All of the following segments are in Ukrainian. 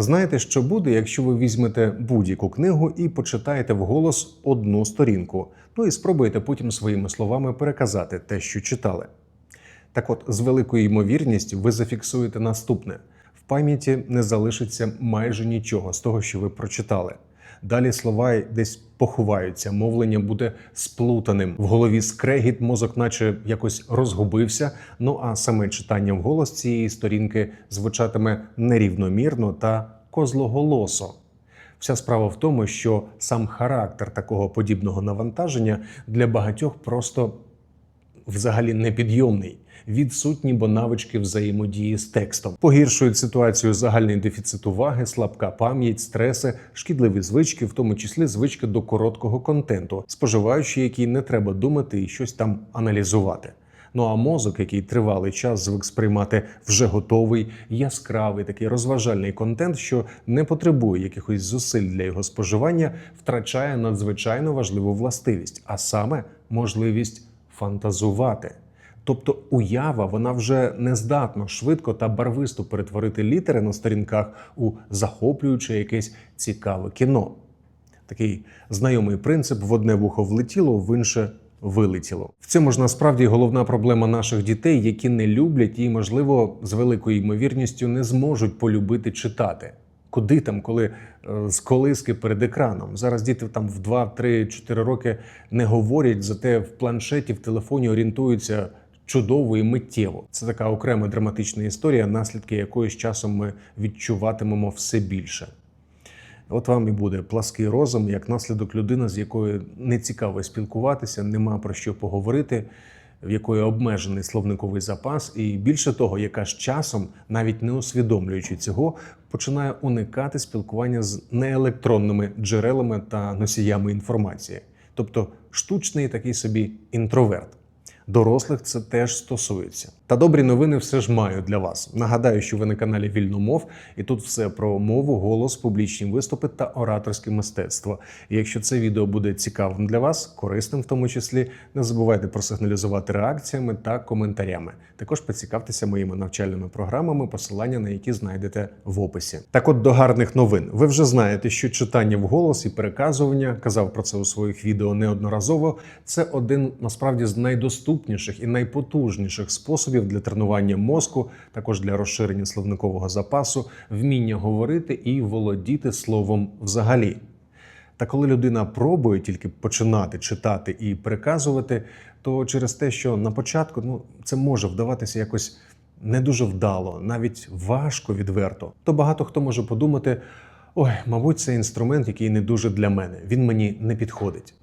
Знаєте, що буде, якщо ви візьмете будь-яку книгу і почитаєте вголос одну сторінку, ну і спробуєте потім своїми словами переказати те, що читали. Так от, з великою ймовірністю, ви зафіксуєте наступне: в пам'яті не залишиться майже нічого з того, що ви прочитали. Далі слова десь поховаються, мовлення буде сплутаним. В голові скрегіт, мозок, наче якось розгубився. Ну а саме читання вголос цієї сторінки звучатиме нерівномірно та козлоголосо. Вся справа в тому, що сам характер такого подібного навантаження для багатьох просто взагалі непідйомний. Відсутні бо навички взаємодії з текстом. Погіршують ситуацію загальний дефіцит уваги, слабка пам'ять, стреси, шкідливі звички, в тому числі звички до короткого контенту, споживаючи, який не треба думати і щось там аналізувати. Ну а мозок, який тривалий час звик сприймати вже готовий, яскравий такий розважальний контент, що не потребує якихось зусиль для його споживання, втрачає надзвичайно важливу властивість, а саме можливість фантазувати. Тобто уява вона вже не здатна швидко та барвисто перетворити літери на сторінках у захоплююче якесь цікаве кіно. Такий знайомий принцип в одне вухо влетіло, в інше вилетіло. В цьому ж насправді головна проблема наших дітей, які не люблять і, можливо, з великою ймовірністю не зможуть полюбити читати. Куди там, коли е, з колиски перед екраном? Зараз діти там в 2, 3, 4 роки не говорять, зате в планшеті, в телефоні орієнтуються чудово і миттєво. Це така окрема драматична історія, наслідки якої з часом ми відчуватимемо все більше. От вам і буде плаский розум, як наслідок людина, з якою не цікаво спілкуватися, нема про що поговорити, в якої обмежений словниковий запас, і більше того, яка з часом, навіть не усвідомлюючи цього, починає уникати спілкування з неелектронними джерелами та носіями інформації, тобто штучний такий собі інтроверт. Дорослих це теж стосується. Та добрі новини все ж маю для вас. Нагадаю, що ви на каналі Вільномов, і тут все про мову, голос, публічні виступи та ораторське мистецтво. І якщо це відео буде цікавим для вас, корисним в тому числі, не забувайте просигналізувати реакціями та коментарями. Також поцікавтеся моїми навчальними програмами, посилання на які знайдете в описі. Так, от до гарних новин. Ви вже знаєте, що читання вголос і переказування казав про це у своїх відео неодноразово. Це один насправді з найдоступніших і найпотужніших способів для тренування мозку, також для розширення словникового запасу, вміння говорити і володіти словом взагалі. Та коли людина пробує тільки починати читати і переказувати, то через те, що на початку ну, це може вдаватися якось не дуже вдало, навіть важко відверто, то багато хто може подумати: ой, мабуть, це інструмент, який не дуже для мене, він мені не підходить.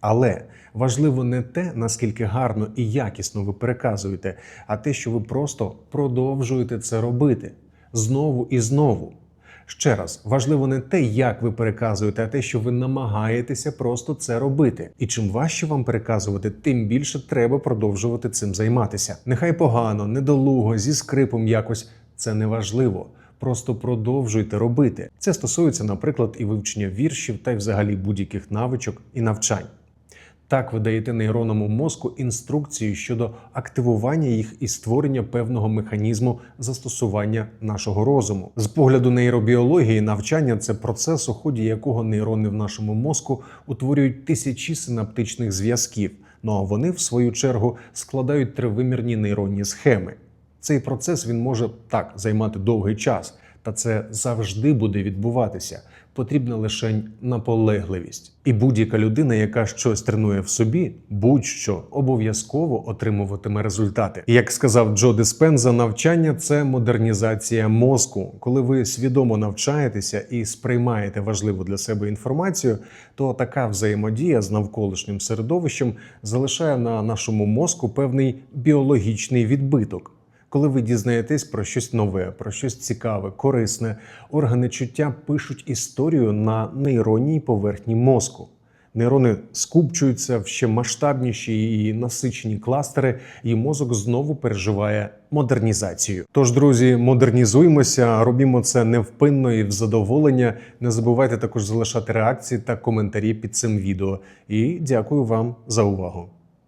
Але важливо не те, наскільки гарно і якісно ви переказуєте, а те, що ви просто продовжуєте це робити знову і знову. Ще раз, важливо не те, як ви переказуєте, а те, що ви намагаєтеся просто це робити. І чим важче вам переказувати, тим більше треба продовжувати цим займатися. Нехай погано, недолуго, зі скрипом якось це не важливо. Просто продовжуйте робити. Це стосується, наприклад, і вивчення віршів та й взагалі будь-яких навичок і навчань. Так ви даєте нейронному мозку інструкцію щодо активування їх і створення певного механізму застосування нашого розуму. З погляду нейробіології, навчання це процес, у ході якого нейрони в нашому мозку утворюють тисячі синаптичних зв'язків. Ну а вони, в свою чергу, складають тривимірні нейронні схеми. Цей процес він може так займати довгий час, та це завжди буде відбуватися. Потрібна лише наполегливість. І будь-яка людина, яка щось тренує в собі, будь-що обов'язково отримуватиме результати. Як сказав Джо Диспенза, навчання це модернізація мозку. Коли ви свідомо навчаєтеся і сприймаєте важливу для себе інформацію, то така взаємодія з навколишнім середовищем залишає на нашому мозку певний біологічний відбиток. Коли ви дізнаєтесь про щось нове, про щось цікаве, корисне, органи чуття пишуть історію на нейронній поверхні мозку. Нейрони скупчуються в ще масштабніші і насичені кластери, і мозок знову переживає модернізацію. Тож, друзі, модернізуємося, робімо це невпинно і в задоволення. Не забувайте також залишати реакції та коментарі під цим відео. І дякую вам за увагу.